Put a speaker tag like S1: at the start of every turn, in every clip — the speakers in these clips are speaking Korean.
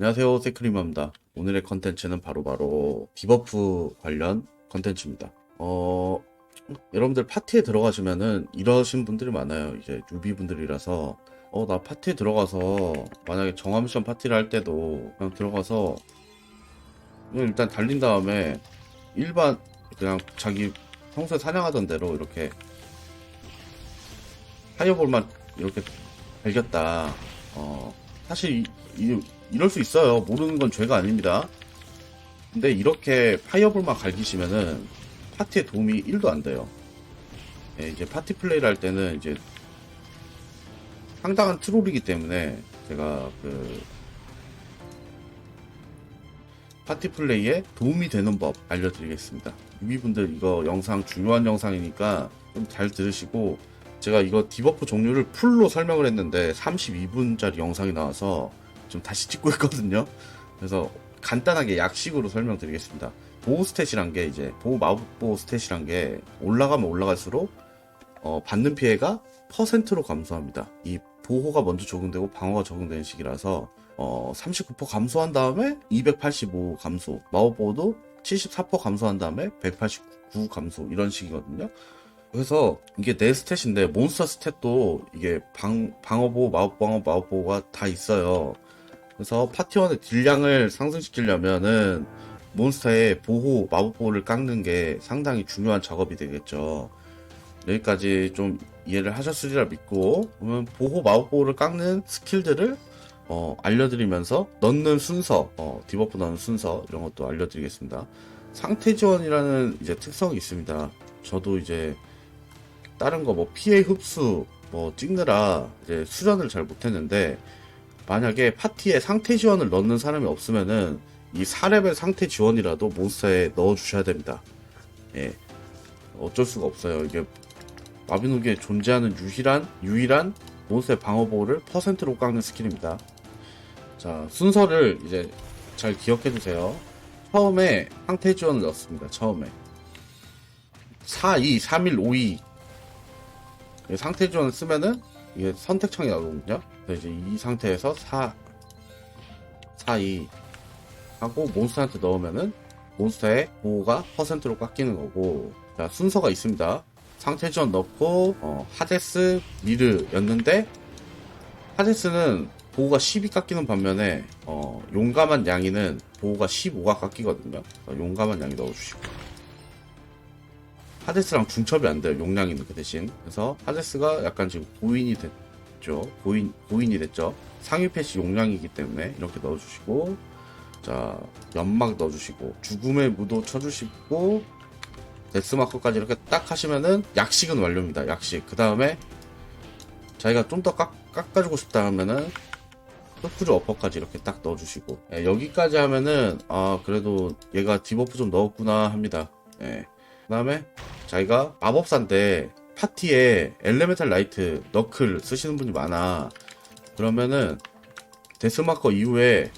S1: 안녕하세요 세크리마입니다. 오늘의 컨텐츠는 바로바로 디버프 관련 컨텐츠입니다. 어 여러분들 파티에 들어가시면은 이러신 분들이 많아요. 이제 뉴비 분들이라서. 어 나 파티에 들어가서 만약에 정화 미션 파티를 할 때도 그냥 들어가서 일단 달린 다음에 일반 그냥 자기 평소에 사냥하던 대로 이렇게 파이어볼만 이렇게 달겼다. 어 사실 이, 이, 이럴 수 있어요. 모르는 건 죄가 아닙니다. 근데 이렇게 파이어볼만 갈기시면은 파티에 도움이 1도 안 돼요. 예, 이제 파티 플레이를 할 때는 이제 상당한 트롤이기 때문에 제가 그 파티 플레이에 도움이 되는 법 알려드리겠습니다. 유비분들 이거 영상 중요한 영상이니까 좀 잘 들으시고 제가 이거 디버프 종류를 풀로 설명을 했는데 32분짜리 영상이 나와서 좀 다시 찍고 있거든요. 그래서 간단하게 약식으로 설명드리겠습니다. 보호 스탯이란 게 이제 보호 마법 보호 스탯이란 게 올라가면 올라갈수록 어, 받는 피해가 퍼센트로 감소합니다. 이 보호가 먼저 적용되고 방어가 적용되는 식이라서 어, 39% 감소한 다음에 285 감소, 마법 보호도 74% 감소한 다음에 189 감소 이런 식이거든요. 그래서 이게 내 스탯인데 몬스터 스탯도 이게 방, 방어보호, 마법 방어, 마법 보호가 다 있어요. 그래서 파티원의 딜량을 상승시키려면은 몬스터의 보호, 마법보호를 깎는 게 상당히 중요한 작업이 되겠죠. 여기까지 좀 이해를 하셨으리라 믿고 그러면 보호, 마법보호를 깎는 스킬들을 어, 알려드리면서 넣는 순서, 어, 디버프 넣는 순서 이런 것도 알려드리겠습니다. 상태 지원이라는 이제 특성이 있습니다. 저도 이제 다른 거 뭐 피해 흡수 뭐 찍느라 이제 수련을 잘 못했는데 만약에 파티에 상태 지원을 넣는 사람이 없으면은 이 4레벨 상태 지원이라도 몬스터에 넣어 주셔야 됩니다. 예. 어쩔 수가 없어요. 이게 마비노기에 존재하는 유일한 유일한 몬스터의 방어 보호를 퍼센트로 깎는 스킬입니다. 자, 순서를 이제 잘 기억해 두세요. 처음에 상태 지원을 넣습니다. 처음에 4, 2, 3, 1, 5, 2 상태 지원을 쓰면은 이게 선택창이 나오거든요. 그래서 이제 이 상태에서 4, 4, 2 하고 몬스터한테 넣으면은 몬스터의 보호가 퍼센트로 깎이는 거고 자 순서가 있습니다. 상태 지원 넣고 어, 하데스 미르였는데 하데스는 보호가 10이 깎이는 반면에 어, 용감한 양이는 보호가 15가 깎이거든요. 그래서 용감한 양이 넣어주시고 하데스랑 중첩이 안 돼요. 용량이 있는 그 대신. 그래서 하데스가 약간 지금 고인이 됐 죠. 고인, 고인이 됐죠. 상위 패시 용량이기 때문에 이렇게 넣어주시고, 자, 연막 넣어주시고, 죽음의 무도 쳐주시고, 데스마커까지 이렇게 딱 하시면은 약식은 완료입니다. 약식. 그 다음에 자기가 좀 더 깎아주고 싶다 하면은 흑프루 어퍼까지 이렇게 딱 넣어주시고 예, 여기까지 하면은 아 그래도 얘가 디버프 좀 넣었구나 합니다. 예. 그 다음에 자기가 마법사인데 파티에 엘레멘탈 라이트 너클 쓰시는 분이 많아. 그러면은 데스마커 이후에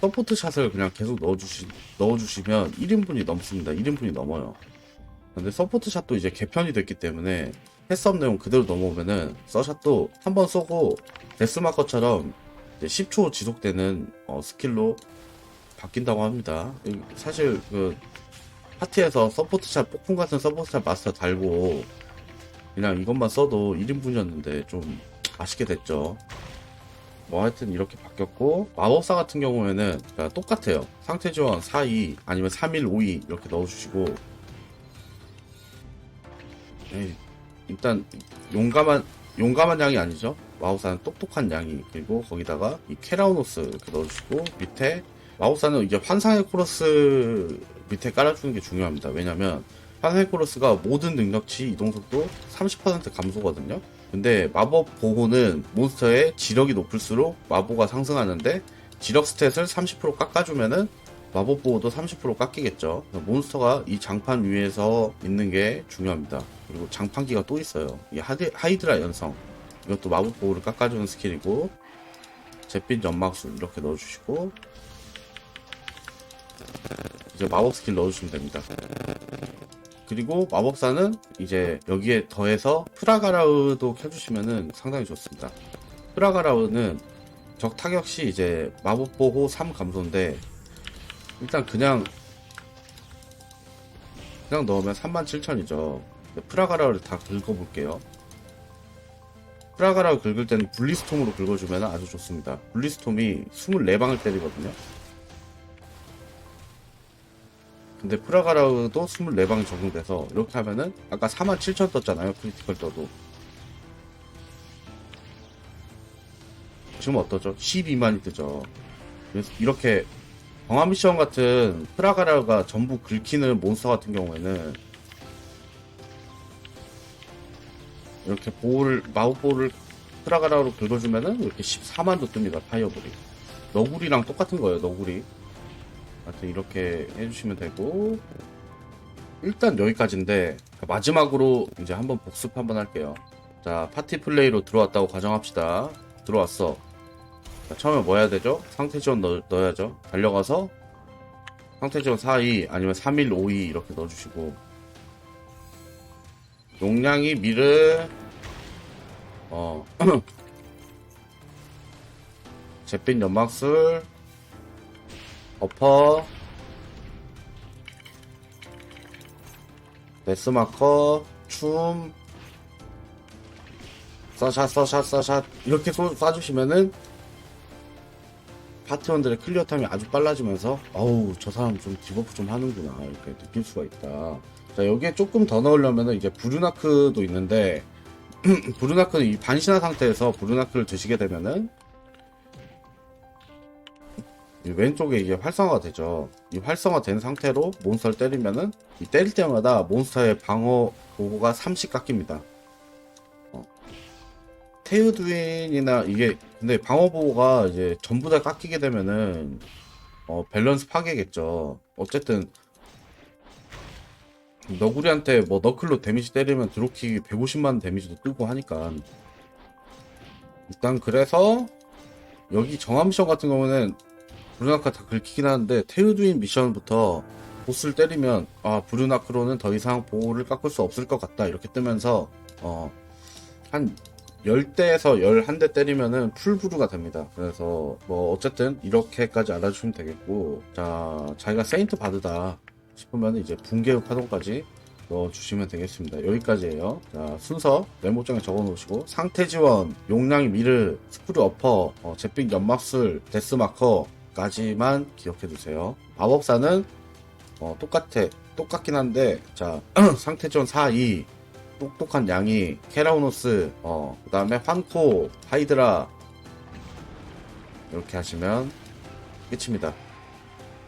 S1: 서포트 샷을 그냥 계속 넣어주시, 넣어주시면 1인분이 넘습니다. 1인분이 넘어요. 근데 서포트 샷도 이제 개편이 됐기 때문에 패스업 내용 그대로 넘어오면은 서샷도 한 번 쏘고 데스마커처럼 이제 10초 지속되는 어, 스킬로 바뀐다고 합니다. 사실 그 파티에서 서포트샷 폭풍 같은 서포트샷 마스터 달고 그냥 이것만 써도 1인분이었는데 좀 아쉽게 됐죠. 뭐 하여튼 이렇게 바뀌었고 마법사 같은 경우에는 그냥 똑같아요. 상태 지원 4, 2 아니면 3, 1, 5, 2 이렇게 넣어주시고 에이, 일단 용감한 용감한 양이 아니죠. 마법사는 똑똑한 양이 그리고 거기다가 이 케라우노스 이렇게 넣어주시고 밑에 마법사는 이제 환상의 코러스 밑에 깔아주는 게 중요합니다. 왜냐면 환 상의 코러스가 모든 능력치 이동속도 30% 감소거든요. 근데 마법 보호는 몬스터의 지력이 높을수록 마보가 상승하는데 지력 스탯을 30% 깎아주면은 마법 보호도 30% 깎이겠죠. 몬스터가 이 장판 위에서 있는 게 중요합니다. 그리고 장판기가 또 있어요. 이 하드, 하이드라 연성. 이것도 마법 보호를 깎아주는 스킬이고 잿빛 연막술 이렇게 넣어주시고 이제 마법 스킬 넣어주시면 됩니다. 그리고 마법사는 이제 여기에 더해서 프라가라우도 켜주시면은 상당히 좋습니다. 프라가라우는 적 타격 시 이제 마법 보호 3 감소인데 일단 그냥 그냥 넣으면 37,000이죠. 프라가라를 다 긁어볼게요. 프라가라를 긁을 때는 블리스톰으로 긁어주면 아주 좋습니다. 블리스톰이 24방을 때리거든요. 근데 프라가라도 24방이 적용돼서 이렇게 하면은 아까 47,000 떴잖아요. 크리티컬 떠도. 지금 어떠죠? 12만이 뜨죠. 그래서 이렇게 경화 미션 같은 프라가라가 전부 긁히는 몬스터 같은 경우에는 이렇게 마법 보호를 프라가라로 긁어주면은 이렇게 14만도 뜹니다 파이어볼이 너구리랑 똑같은 거예요 너구리 하여튼 이렇게 해주시면 되고. 일단 여기까지인데 마지막으로 이제 한번 복습 한번 할게요. 자 파티 플레이로 들어왔다고 가정합시다. 들어왔어. 자, 처음에 뭐 해야 되죠? 상태 지원 넣, 넣어야죠. 달려가서 상태 지원 4이 아니면 3일 5이 이렇게 넣어주시고. 용량이 미르 어 잿빛 연막술 어퍼. 데스마커. 춤. 써샷 써샷 써샷. 이렇게 쏘, 쏴주시면은 파티원들의 클리어 타임이 아주 빨라지면서 어우 저 사람 좀 디버프 좀 하는구나. 이렇게 느낄 수가 있다. 자 여기에 조금 더 넣으려면은 이제 브루나크도 있는데 브루나크는 이 반신화 상태에서 브루나크를 드시게 되면은 이 왼쪽에 이게 활성화가 되죠. 이 활성화 된 상태로 몬스터를 때리면은 이 때릴 때마다 몬스터의 방어 보고가 30 깎입니다. 어. 테우드윈이나 이게 근데 방어 보고가 이제 전부 다 깎이게 되면은 어, 밸런스 파괴겠죠. 어쨌든 너구리한테 뭐 너클로 데미지 때리면 드로킥이 150만 데미지도 뜨고 하니까 일단 그래서 여기 정화 미션 같은 경우는 브루나카 다 긁히긴 하는데 테우드윈 미션부터 보스를 때리면 아 브루나크로는 더 이상 보호를 깎을 수 없을 것 같다 이렇게 뜨면서 어 한 10대에서 11대 때리면은 풀브루가 됩니다. 그래서 뭐 어쨌든 이렇게까지 알아주시면 되겠고 자 자기가 세인트 바드다 싶으면 이제 붕괴의 파동까지 넣어주시면 되겠습니다. 여기까지예요. 자 순서 메모장에 적어놓으시고 상태 지원, 용량이 미르, 스프르 어퍼, 어, 잿빛 연막술, 데스마커 까지만 기억해 두세요. 마법사는 어, 똑같아. 똑같긴 한데 자 상태 지원 4, 2 똑똑한 양이 케라우노스 어, 그 다음에 환코 하이드라 이렇게 하시면 끝입니다.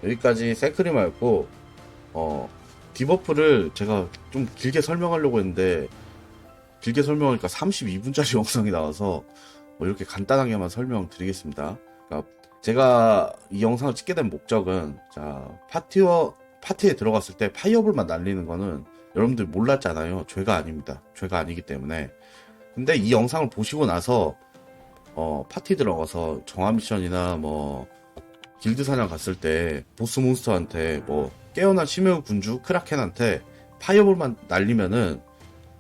S1: 여기까지 세크리마였고 어, 디버프를 제가 좀 길게 설명하려고 했는데 길게 설명하니까 32분짜리 영상이 나와서 뭐 이렇게 간단하게만 설명드리겠습니다. 그러니까 제가 이 영상을 찍게 된 목적은 자 파티어 파티에 들어갔을 때 파이어볼만 날리는 거는 여러분들 몰랐잖아요. 죄가 아닙니다. 죄가 아니기 때문에. 근데 이 영상을 보시고 나서 어, 파티 들어가서 정화 미션이나 뭐 길드 사냥 갔을 때 보스 몬스터한테 뭐 깨어난 심해우 군주 크라켄한테 파이어볼만 날리면은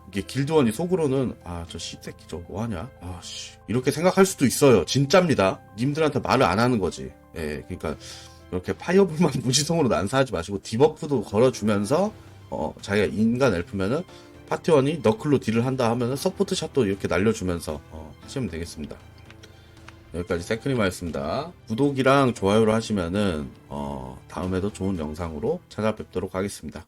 S1: 이게 길드원이 속으로는 아 저 씨새끼 저 뭐하냐? 아씨. 이렇게 생각할 수도 있어요. 진짜입니다. 님들한테 말을 안 하는 거지. 예 그러니까 이렇게 파이어볼만 무지성으로 난사하지 마시고 디버프도 걸어주면서 어 자기가 인간 엘프면은 파티원이 너클로 딜을 한다 하면은 서포트 샷도 이렇게 날려주면서 어, 하시면 되겠습니다. 여기까지 세크리마였습니다. 구독이랑 좋아요를 하시면은 어, 다음에도 좋은 영상으로 찾아뵙도록 하겠습니다.